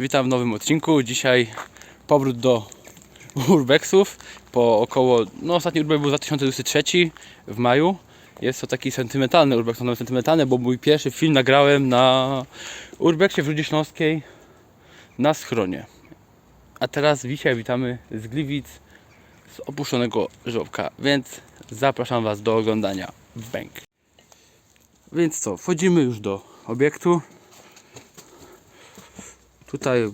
Witam w nowym odcinku. Dzisiaj powrót do Urbexów. Po około, no ostatni Urbex był 2023 w maju. Jest to taki sentymentalny Urbex, to nawet sentymentalny, bo mój pierwszy film nagrałem na Urbexie w Rudzie Śląskiej na schronie. A teraz dzisiaj witamy z Gliwic, z opuszczonego żłobka, więc zapraszam Was do oglądania. Bęk. Więc co, wchodzimy już do obiektu. Tutaj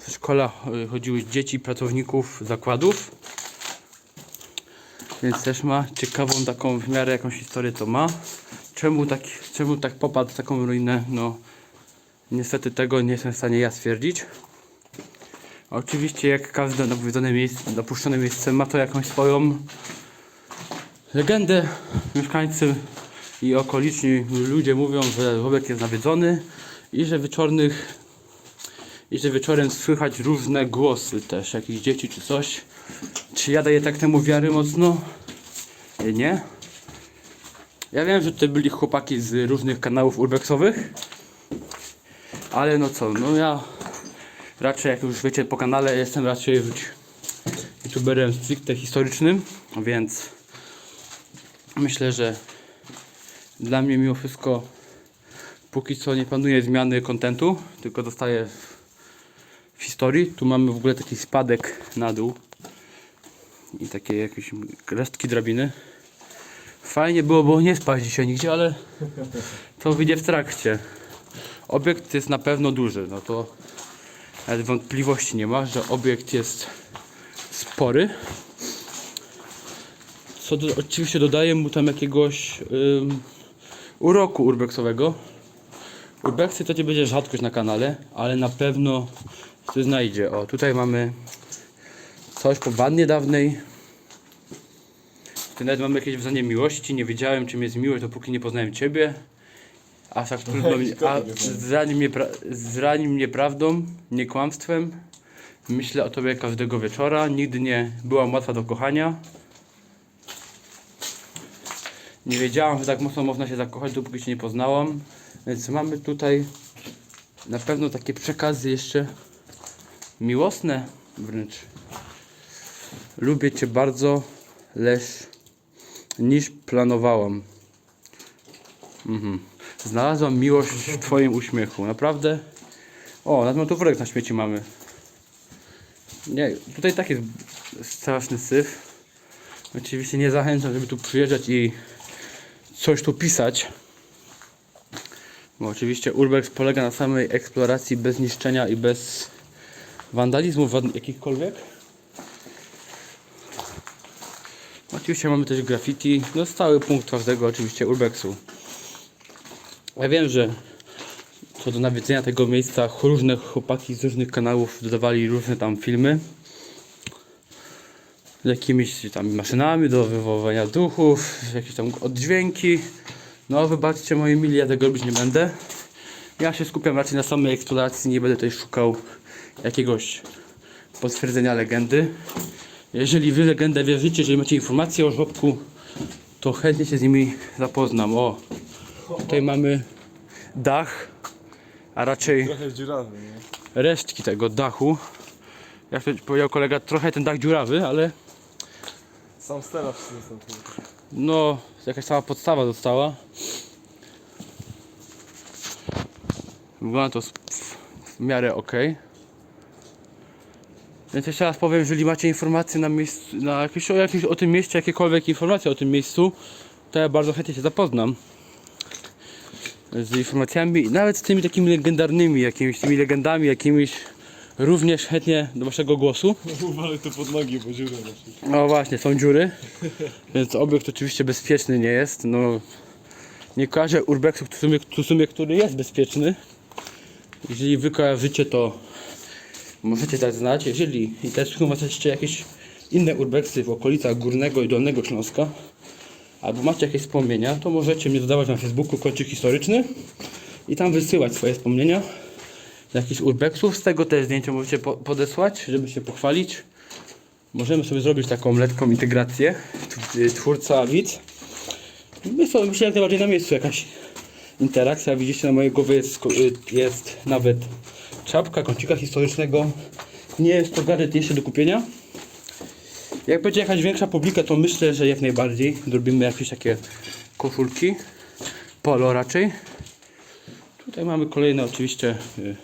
przedszkola y, chodziły dzieci pracowników zakładów. Więc też ma ciekawą taką w miarę jakąś historię to ma. Czemu tak, czemu tak popadł w taką ruinę? No niestety tego nie jestem w stanie ja stwierdzić. Oczywiście jak każde napowiedziane miejsce, dopuszczone miejsce ma to jakąś swoją legendę. Mieszkańcy i okoliczni ludzie mówią, że obiekt jest nawiedzony i że wieczornych i że wieczorem słychać różne głosy też, jakichś dzieci czy coś. Czy ja daję tak temu wiary mocno? E, Nie. Ja wiem, że tutaj byli chłopaki z różnych kanałów urbexowych, ale no co, no ja raczej, jak już wiecie po kanale, jestem raczej youtuberem stricte historycznym, więc myślę, że dla mnie mimo wszystko póki co nie planuję zmiany kontentu, tylko zostaję w, historii. Tu mamy w ogóle taki spadek na dół i takie jakieś resztki drabiny. Fajnie było, bo nie spać dzisiaj nigdzie, ale to wyjdzie w trakcie. Obiekt jest na pewno duży, no to nawet wątpliwości nie ma, że obiekt jest spory. Co do, oczywiście dodaje mu tam jakiegoś ym, uroku urbexowego. Urbexy to nie będzie rzadkość na kanale, ale na pewno się znajdzie. O, tutaj mamy coś po wannie dawnej. Tu nawet mamy jakieś wzanie miłości. Nie wiedziałem czym jest miłość, dopóki nie poznałem Ciebie. Aż tak trudno mi, a zrani mnie, pra, zrani mnie prawdą, nie kłamstwem. Myślę o Tobie każdego wieczora. Nigdy nie byłam łatwa do kochania. Nie wiedziałam, że tak mocno można się zakochać, dopóki się nie poznałam. Więc mamy tutaj na pewno takie przekazy jeszcze miłosne wręcz. Lubię Cię bardzo, lecz niż planowałam. Mhm. Znalazłam miłość w Twoim uśmiechu. Naprawdę? O, nawet tu worek na śmieci mamy. Nie, tutaj tak jest straszny syf. Oczywiście nie zachęcam, żeby tu przyjeżdżać i coś tu pisać. Bo oczywiście Urbex polega na samej eksploracji bez niszczenia i bez wandalizmu wad- jakichkolwiek. Oczywiście mamy też graffiti. No stały punkt każdego oczywiście Urbexu. Ja wiem, że co do nawiedzenia tego miejsca różne chłopaki z różnych kanałów dodawali różne tam filmy z jakimiś tam maszynami do wywoływania duchów, jakieś tam oddźwięki. No wybaczcie moi mili, ja tego robić nie będę. Ja się skupiam raczej na samej eksploracji, nie będę tutaj szukał jakiegoś potwierdzenia legendy. Jeżeli wy legendę wierzycie, jeżeli macie informacje o żłobku, to chętnie się z nimi zapoznam. O, tutaj mamy dach, a raczej Trochę dziurawy, nie? resztki tego dachu. Jak to powiedział kolega, trochę ten dach dziurawy, ale Sam stelaż przyniosłem tu. no jakaś cała podstawa została. Wygląda to w miarę ok. Więc jeszcze raz powiem, jeżeli macie informacje na miejscu, na jakieś, o, o tym mieście, jakiekolwiek informacje o tym miejscu, to ja bardzo chętnie się zapoznam z informacjami, nawet z tymi takimi legendarnymi, jakimiś tymi legendami, jakimiś również chętnie do waszego głosu. Uwalę to pod nogi, bo przykład. No właśnie, są dziury, więc obiekt oczywiście bezpieczny nie jest. No, nie kojarzę urbexu, w sumie, w sumie, który jest bezpieczny. Jeżeli wy kojarzycie, to możecie dać znać. Jeżeli i też macie jeszcze jakieś inne urbexy w okolicach Górnego i Dolnego Śląska, albo macie jakieś wspomnienia, to możecie mnie dodawać na Facebooku Kącik Historyczny i tam wysyłać swoje wspomnienia jakichś urbexów. Z tego też zdjęcia możecie po podesłać, żeby się pochwalić. Możemy sobie zrobić taką lekką integrację. Tw- Twórca, widz. Myślę, myślę jak najbardziej na miejscu jakaś interakcja. Widzicie, na mojej głowie jest, y, jest nawet czapka kącika historycznego. Nie jest to gadżet jeszcze do kupienia. Jak będzie jakaś większa publika, to myślę, że jak najbardziej zrobimy jakieś takie koszulki. Polo raczej. Tutaj mamy kolejne oczywiście y,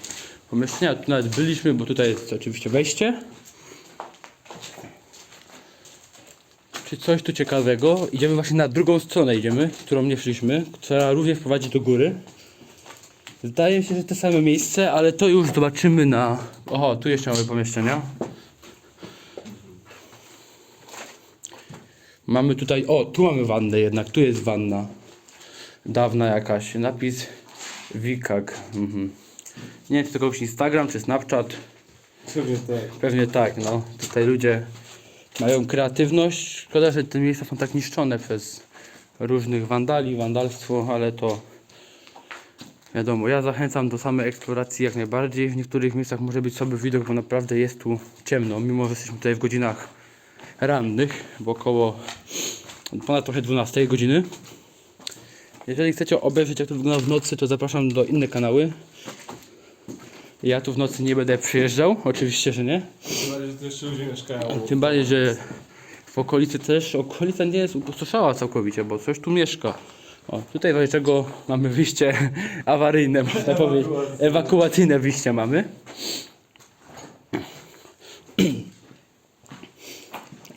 pomieszczenia. Tu nawet byliśmy, bo tutaj jest oczywiście wejście. Czy coś tu ciekawego? Idziemy właśnie na drugą stronę, idziemy, którą nie szliśmy, która również prowadzi do góry. Zdaje się, że te same miejsce, ale to już zobaczymy na... Oho, tu jeszcze mamy pomieszczenia. Mamy tutaj... O, tu mamy wannę jednak, tu jest wanna. Dawna jakaś. Napis Wikak. Mhm. Nie wiem, czy to kogoś Instagram, czy Snapchat. Pewnie tak. Pewnie tak, no. Tutaj ludzie mają kreatywność. Szkoda, że te miejsca są tak niszczone przez różnych wandali, wandalstwo, ale to wiadomo. Ja zachęcam do samej eksploracji jak najbardziej. W niektórych miejscach może być sobie widok, bo naprawdę jest tu ciemno, mimo że jesteśmy tutaj w godzinach rannych, bo około ponad trochę 12 godziny. Jeżeli chcecie obejrzeć jak to wygląda w nocy, to zapraszam do inne kanały. Ja tu w nocy nie będę przyjeżdżał, oczywiście, że nie. Tym bardziej, że tu jeszcze ludzie mieszkają. Tym bardziej, że w okolicy też, okolica nie jest upustoszała całkowicie, bo coś tu mieszka. O, tutaj w razie czego mamy wyjście awaryjne, można powiedzieć. Ewakuacyjne wyjście mamy.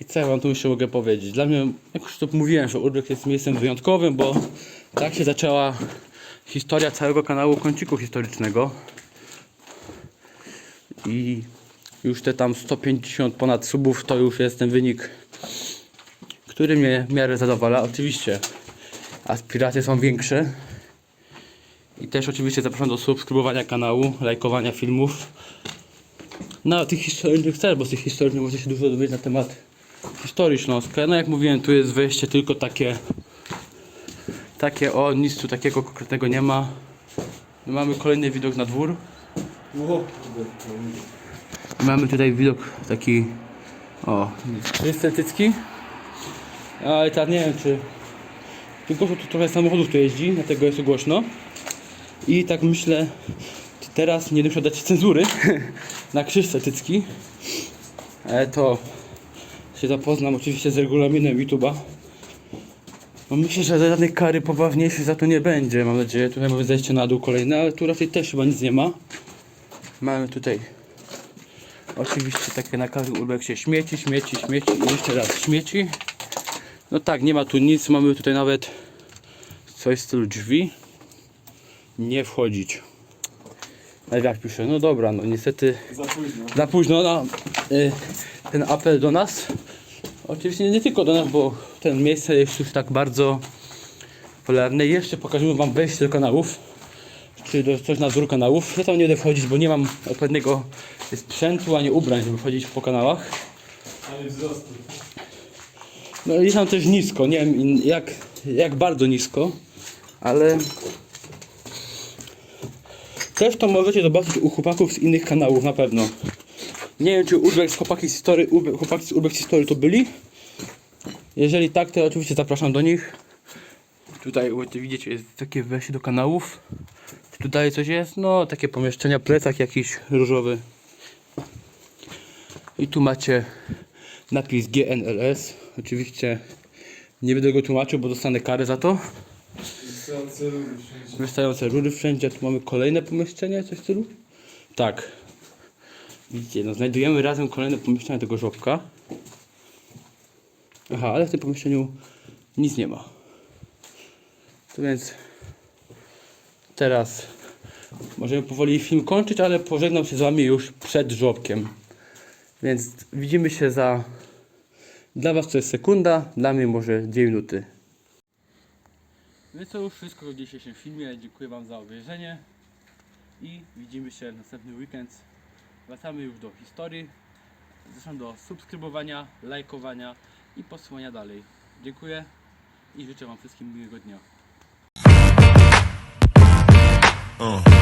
I co ja wam tu jeszcze mogę powiedzieć? Dla mnie, jak już to mówiłem, że Urbex jest miejscem wyjątkowym, bo tak się zaczęła historia całego kanału Kąciku Historycznego. I już te tam 150 ponad subów to już jest ten wynik, który mnie w miarę zadowala. Oczywiście aspiracje są większe. I też oczywiście zapraszam do subskrybowania kanału, lajkowania filmów. Na tych historycznych cel, bo z tych historycznych można się dużo dowiedzieć na temat historii Śląska. No jak mówiłem, tu jest wejście tylko takie takie o, nic tu takiego konkretnego nie ma. Mamy kolejny widok na dwór. Mamy tutaj widok taki o, estetycki. Ale tak nie wiem czy tu głośno tu trochę samochodów tu jeździ, dlatego jest tu głośno. I tak myślę, teraz nie muszę dać cenzury na krzyż estetycki. Ale to się zapoznam oczywiście z regulaminem YouTube'a. No myślę, że żadnej kary pobawniejszej za to nie będzie, mam nadzieję. Tutaj mamy zejście na dół kolejne, ale tu raczej też chyba nic nie ma. Mamy tutaj Oczywiście takie na każdym urbexie śmieci, śmieci, śmieci i jeszcze raz śmieci. No tak, nie ma tu nic, mamy tutaj nawet coś w stylu drzwi. Nie wchodzić. Jak pisze, no dobra, no niestety za późno. za późno na y, ten apel do nas. Oczywiście nie tylko do nas, bo ten miejsce jest już tak bardzo popularne. Jeszcze pokażemy wam wejście do kanałów. Czy do coś na wzór kanałów. Ja tam nie będę wchodzić, bo nie mam odpowiedniego sprzętu ani ubrań, żeby chodzić po kanałach. Wzrostu. No i tam też nisko, nie wiem jak, jak bardzo nisko, ale też to możecie zobaczyć u chłopaków z innych kanałów na pewno. Nie wiem czy Urbex, chłopaki z History, chłopaki z Urbex History to byli. Jeżeli tak, to oczywiście zapraszam do nich. Tutaj widzicie jest takie wejście do kanałów. Tutaj coś jest? No takie pomieszczenia, plecak jakiś różowy. I tu macie napis GNLS. Oczywiście nie będę go tłumaczył, bo dostanę karę za to. Wystające rury wszędzie. Wystające rury wszędzie. Tu mamy kolejne pomieszczenie, coś w stylu? Tak. Widzicie, no znajdujemy razem kolejne pomieszczenie tego żłobka. Aha, ale w tym pomieszczeniu nic nie ma. To więc teraz możemy powoli film kończyć, ale pożegnam się z Wami już przed żłobkiem. Więc widzimy się za... Dla Was to jest sekunda, dla mnie może 2 minuty. Więc to już wszystko w dzisiejszym filmie. Dziękuję Wam za obejrzenie i widzimy się następny weekend. Wracamy już do historii. Zapraszam do subskrybowania, lajkowania i posłuchania dalej. Dziękuję i życzę Wam wszystkim miłego dnia. Uh.